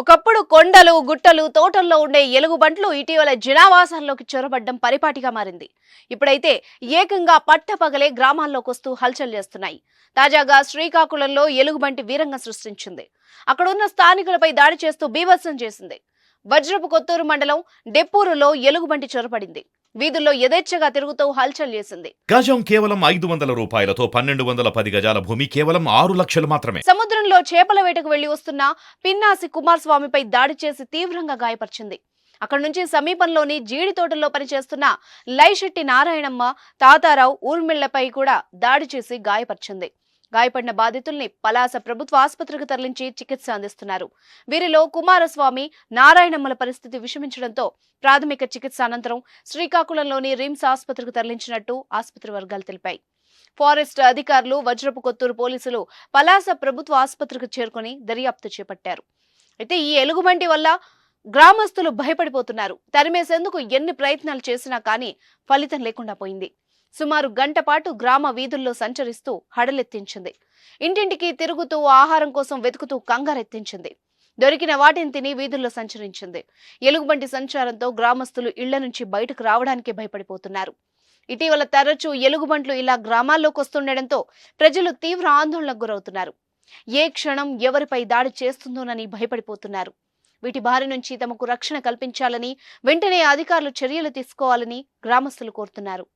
ఒకప్పుడు కొండలు గుట్టలు తోటల్లో ఉండే ఎలుగుబంట్లు ఇటీవల జనావాసాల్లోకి చొరబడ్డం పరిపాటిగా మారింది. ఇప్పుడైతే ఏకంగా పట్టపగలే గ్రామాల్లోకి వస్తూ హల్చల్ చేస్తున్నాయి. తాజాగా శ్రీకాకుళంలో ఎలుగుబంటి వీరంగం సృష్టించింది. అక్కడున్న స్థానికులపై దాడి చేస్తూ బీభత్సం చేసింది. వజ్రపు కొత్తూరు మండలం డెప్పూరులో ఎలుగుబంటి చొరబడింది. వీధుల్లో యథేచ్ఛగా తిరుగుతూ హల్చల్ చేసింది. గజం కేవలం ఐదు వందల రూపాయలతో పన్నెండు వందల పది గజాల భూమి కేవలం ఆరు లక్షలు మాత్రమే. సముద్రంలో చేపల వేటకు వెళ్ళి వస్తున్న పిన్నాసి కుమారస్వామిపై దాడి చేసి తీవ్రంగా గాయపరిచింది. అక్కడి నుంచి సమీపంలోని జీడి తోటల్లో పనిచేస్తున్న లైశెట్టి నారాయణమ్మ తాతారావు ఊర్మిళ్ళపై కూడా దాడి చేసి గాయపరిచింది. గాయపడిన బాధితుల్ని పలాస ప్రభుత్వ ఆసుపత్రికి తరలించి చికిత్స అందిస్తున్నారు. వీరిలో కుమారస్వామి నారాయణమ్మల పరిస్థితి విషమించడంతో ప్రాథమిక చికిత్స అనంతరం శ్రీకాకుళంలోని రిమ్స్ ఆసుపత్రికి తరలించినట్టు ఆసుపత్రి వర్గాలు తెలిపాయి. ఫారెస్ట్ అధికారులు వజ్రపు కొత్తూరు పోలీసులు పలాస ప్రభుత్వ ఆసుపత్రికి చేరుకొని దర్యాప్తు చేపట్టారు. అయితే ఈ ఎలుగుబంటి వల్ల గ్రామస్తులు భయపడిపోతున్నారు. తరిమేసేందుకు ఎన్ని ప్రయత్నాలు చేసినా కానీ ఫలితం లేకుండా పోయింది. సుమారు గంట పాటు గ్రామ వీధుల్లో సంచరిస్తూ హడలెత్తించింది. ఇంటింటికి తిరుగుతూ ఆహారం కోసం వెతుకుతూ కంగారెత్తించింది. దొరికిన వాటిని తిని వీధుల్లో సంచరించింది. ఎలుగుబంటి సంచారంతో గ్రామస్తులు ఇళ్ళ నుంచి బయటకు రావడానికి భయపడిపోతున్నారు. ఇటీవల తరచూ ఎలుగుబంట్లు ఇలా గ్రామాల్లోకి వస్తుండటంతో ప్రజలు తీవ్ర ఆందోళనకు గురవుతున్నారు. ఏ క్షణం ఎవరిపై దాడి చేస్తుందోనని భయపడిపోతున్నారు. వీటి బారి నుంచి తమకు రక్షణ కల్పించాలని వెంటనే అధికారులు చర్యలు తీసుకోవాలని గ్రామస్తులు కోరుతున్నారు.